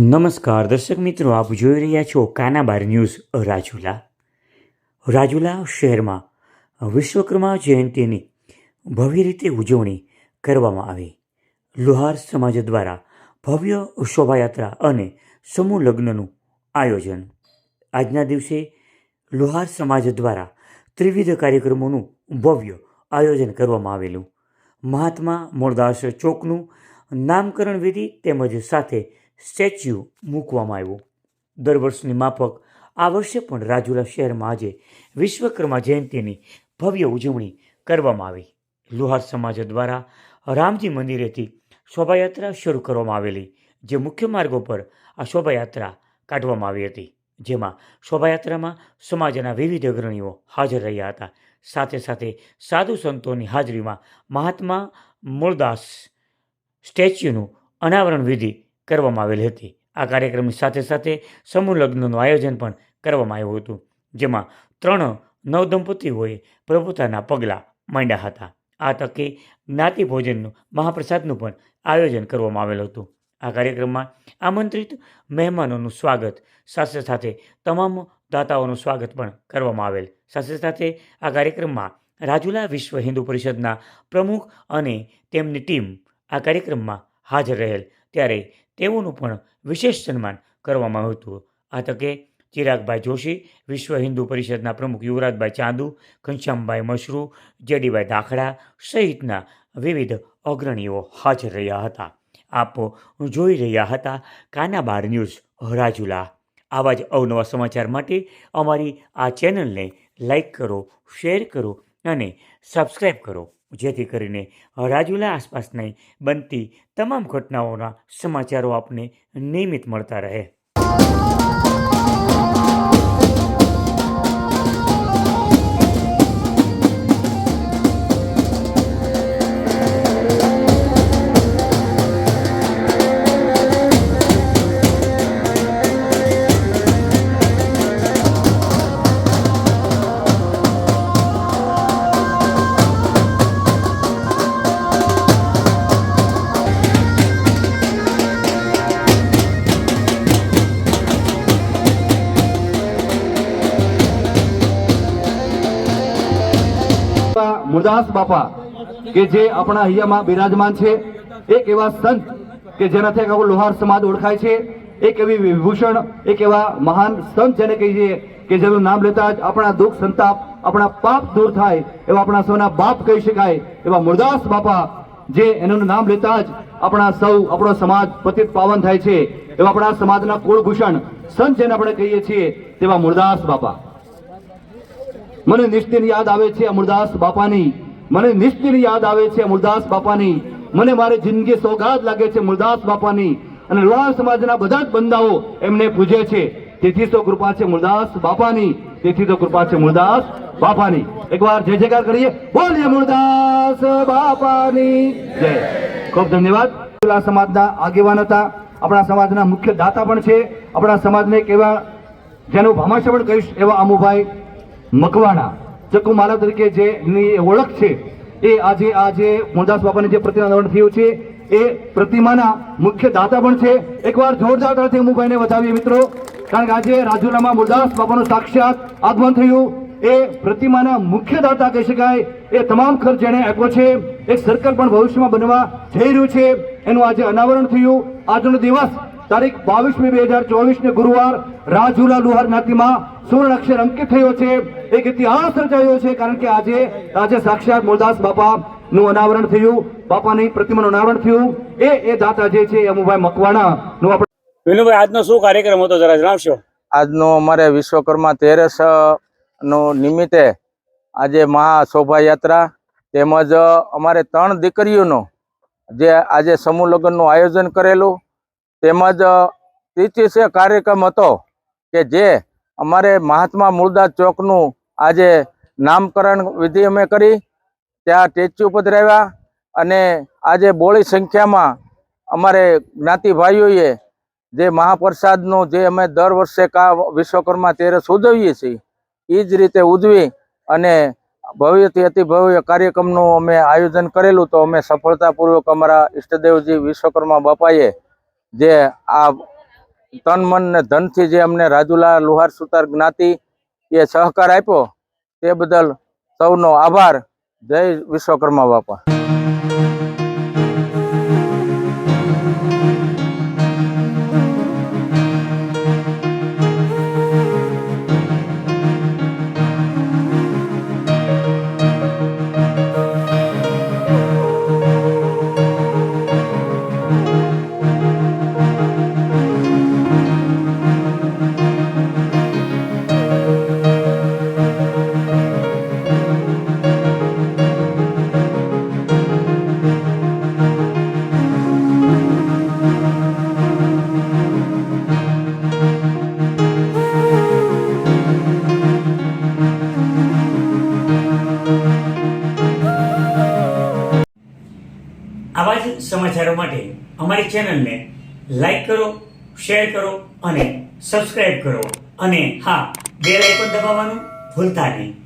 નમસ્કાર, દર્શક મિત્રો, આપ જોઈ રહ્યા છો કાનાબાર ન્યૂઝ રાજુલા. રાજુલા શહેરમાં વિશ્વકર્મા જયંતિની ભવ્ય રીતે ઉજવણી કરવામાં આવી. લુહાર સમાજ દ્વારા ભવ્ય શોભાયાત્રા અને સમૂહ લગ્નનું આયોજન. આજના દિવસે લુહાર સમાજ દ્વારા ત્રિવિધ કાર્યક્રમોનું ભવ્ય આયોજન કરવામાં આવેલું. મહાત્મા મોરદાસ ચોકનું નામકરણ વિધિ તેમજ સાથે સ્ટેચ્યુ મૂકવામાં આવ્યો. દર વર્ષની માફક આ વર્ષે પણ રાજુલા શહેરમાં આજે વિશ્વકર્મા જયંતિની ભવ્ય ઉજવણી કરવામાં આવી. લુહાર સમાજ દ્વારા રામજી મંદિરેથી શોભાયાત્રા શરૂ કરવામાં આવેલી, જે મુખ્ય માર્ગો પર આ શોભાયાત્રા કાઢવામાં આવી હતી, જેમાં શોભાયાત્રામાં સમાજના વિવિધ અગ્રણીઓ હાજર રહ્યા હતા. સાથે સાથે સાધુ સંતોની હાજરીમાં મહાત્મા મૂળદાસ સ્ટેચ્યુનું અનાવરણ વિધિ કરવામાં આવેલી હતી. આ કાર્યક્રમની સાથે સાથે સમૂહ લગ્નનું આયોજન પણ કરવામાં આવ્યું હતું, જેમાં ત્રણ નવદંપતિઓએ પ્રભુતાના પગલાં માંડ્યા હતા. આ તકે જ્ઞાતિ ભોજનનું મહાપ્રસાદનું પણ આયોજન કરવામાં આવેલું હતું. આ કાર્યક્રમમાં આમંત્રિત મહેમાનોનું સ્વાગત, સાથે સાથે તમામ દાતાઓનું સ્વાગત પણ કરવામાં આવેલ. સાથે સાથે આ કાર્યક્રમમાં રાજુલા વિશ્વ હિન્દુ પરિષદના પ્રમુખ અને તેમની ટીમ આ કાર્યક્રમમાં હાજર રહેલ. ત્યારે તેઓનું પણ વિશેષ સન્માન કરવામાં આવ્યું હતું. આ તકે ચિરાગભાઈ જોશી, વિશ્વ હિન્દુ પરિષદના પ્રમુખ યુવરાજભાઈ ચાંદુ, ઘનશ્યામભાઈ મશરૂ, જેડીભાઈ દાખડા સહિતના વિવિધ અગ્રણીઓ હાજર રહ્યા હતા. આપ જોઈ રહ્યા હતા કાનાબાર ન્યૂઝ રાજુલા. આવા જ અવનવા સમાચાર માટે અમારી આ ચેનલને લાઈક કરો, શેર કરો અને સબસ્ક્રાઈબ કરો. જેથી કરીને રાજુલા આસપાસની બનતી તમામ ઘટનાઓના સમાચારો આપને નિયમિત મળતા રહે. મુરદાસ બાપા, કે જે આપણા અહીંયામાં બિરાજમાન છે, એક એવા સંત કે જેનાથી આખો લોહાર સમાજ ઓળખાય છે, એક એવી વિભૂષણ, એક એવા મહાન સંત જેને કહીએ કે જેનું નામ લેતા જ આપણા દુઃખ સંતાપ, આપણા પાપ દૂર થાય, એવા આપણા સૌના બાપ કહી શકાય, એવા મુરદાસ બાપા જે એનું નામ લેતા જ આપણા સૌ, આપણો સમાજ પતિત પાવન થાય છે, એવા આપણા સમાજના કુળભૂષણ સંત જેને આપણે કહીએ છીએ, તેવા મુરદાસ બાપા. મને નિશ્ચિત યાદ આવે છે અમૃદાસ બાપાની. મને નિશ્ચિત યાદ આવે છે અમૃદાસ બાપાની. મને મારી જિંદગી સોગાદ લાગે છે મુરદાસ બાપાની. અને લોહાર સમાજના બધા જ બંદાઓ એમને પૂજે છે. તેથી તો કૃપા છે મુરદાસ બાપાની. તેથી તો કૃપા છે મુરદાસ બાપાની. એકવાર જય જયકાર કરીએ. બોલીએ મુરદાસ બાપાની. જય. ખૂબ ધન્યવાદ. સમાજના આગેવાન હતા. આપણા સમાજના મુખ્ય દાતા પણ છે. આપણા સમાજને એક એવા, જેનું ભામાશા પણ કહીશ એવા અમુભાઈ મકવાણા ચકુમાલા તરીકે જે એની ઓળખ છે, એ આજે આજે મોહનદાસ બાપાની જે પ્રતિમા અનાવરણ થયું છે, એ પ્રતિમાના મુખ્ય દાતા પણ છે. એકવાર જોરદાર તાળથી અમુભાઈને વધાવીએ મિત્રો. કારણ કે આજે રાજુલામાં મુરદાસ બાપાનું સાક્ષાત આગમન થયું. એ પ્રતિમાના મુખ્ય દાતા કહી શકાય. એ તમામ ખર્ચ જેણે આપ્યો છે. એ સર્કલ પણ ભવિષ્યમાં બનવા જઈ રહ્યું છે. એનું આજે અનાવરણ થયું. આજનો દિવસ તારીખ બાવીસમી બે હજાર ચોવીસ ને ગુરુવાર રાજુલા લુહાર જ્ઞાતિમાં સુવર્ણ અક્ષર અંકિત થયો છે. એક ઇતિહાસ રચાયો છે કારણ કે આજે આજે સાક્ષાત મૂળદાસ બાપા નું અનાવરણ થયું બાપાની પ્રતિમાનું અનાવરણ થયું. એ એ દાતા જે છે અમુભાઈ મકવાણા નું આપણે વિનુભાઈ આજનો શું કાર્યક્રમ હતો? જરા જણાવશો. આજનો અમારે વિશ્વકર્મા તેરસ નો નિમિત્તે આજે મહા શોભાયાત્રા તેમજ અમારે ત્રણ દીકરીઓનો જે આજે સમૂહ લગ્નનું આયોજન કરેલું. તેમજ તિથિસે કાર્યક્રમ હતો કે જે અમારે મહાત્મા મૂળદાસ ચોકનું આજે નામકરણ વિધિ અમે કરી. ત્યાં સ્ટેચ્યુ પધરાવ્યા અને આજે બોળી સંખ્યામાં અમારે જ્ઞાતિ ભાઈઓએ જે મહાપ્રસાદનું જે અમે દર વર્ષે કા વિશ્વકર્મા તેરસ ઉજવીએ છીએ એ જ રીતે ઉજવી અને ભવ્યથી અતિ ભવ્ય કાર્યક્રમનું અમે આયોજન કરેલું તો અમે સફળતાપૂર્વક અમારા ઈષ્ટદેવજી વિશ્વકર્મા બાપાએ જે આ તન મન ને ધનથી જે અમને રાજુલા લુહાર સુતાર જ્ઞાતિ એ સહકાર આપ્યો, તે બદલ સૌનો આભાર. જય વિશ્વકર્મા બાપા. સમાચારો માટે અમારી ચેનલને લાઈક કરો, શેર કરો અને સબસ્ક્રાઇબ કરો. અને હા, બેલ પણ દબાવવાનું ભૂલતા નહીં.